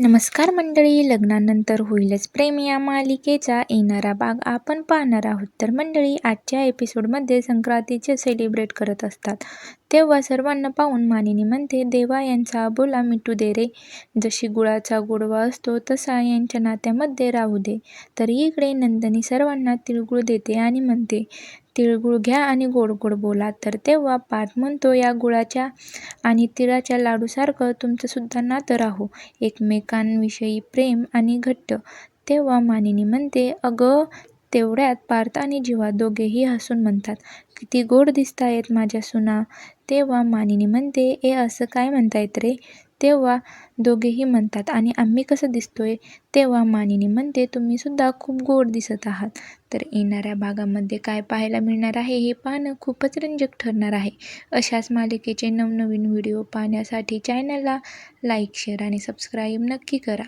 नमस्कार मंडळी लग्नानंतर होईलच प्रेम या मालिकेचा. येणारा भाग आपण पाहणार आहोत. तर मंडळी आजच्या एपिसोडमध्ये संक्रांतीचे सेलिब्रेट करत असतात. तेव्हा सर्वांना पाहून मानिनी म्हणते देवा यांचा बोला मिटू दे रे. जशी गुळाचा गोडवा असतो तसा यांच्या नात्यामध्ये राहू दे. तर इकडे नंदनी सर्वांना तिळगुळ देते आणि म्हणते तिळगुळ घ्या आणि गोड गोड बोला. तर तेव्हा पाठ म्हणतो या गुळाच्या आणि तिळाच्या लाडूसारखं तुमचंसुद्धा नातं राहो. एकमेकांविषयी प्रेम आणि घट्ट. तेव्हा मानिनी म्हणते अगं तेवढ्यात पार्थ आणि जीवा दोघेही हसून म्हणतात किती गोड दिसतायत माझ्या सुना. तेव्हा मानिनी म्हणते ए असं काय म्हणतायत रे? तेव्हा दोघेही म्हणतात आणि आम्ही कसं दिसतोय? तेव्हा मानिनी म्हणते तुम्हीसुद्धा खूप गोड दिसत आहात. तर येणाऱ्या भागामध्ये काय पाहायला मिळणार आहे हे पाहणं खूपच रंजक ठरणार आहे. अशाच मालिकेचे नवनवीन व्हिडिओ पाहण्यासाठी चॅनलला लाईक शेअर आणि सबस्क्राईब नक्की करा.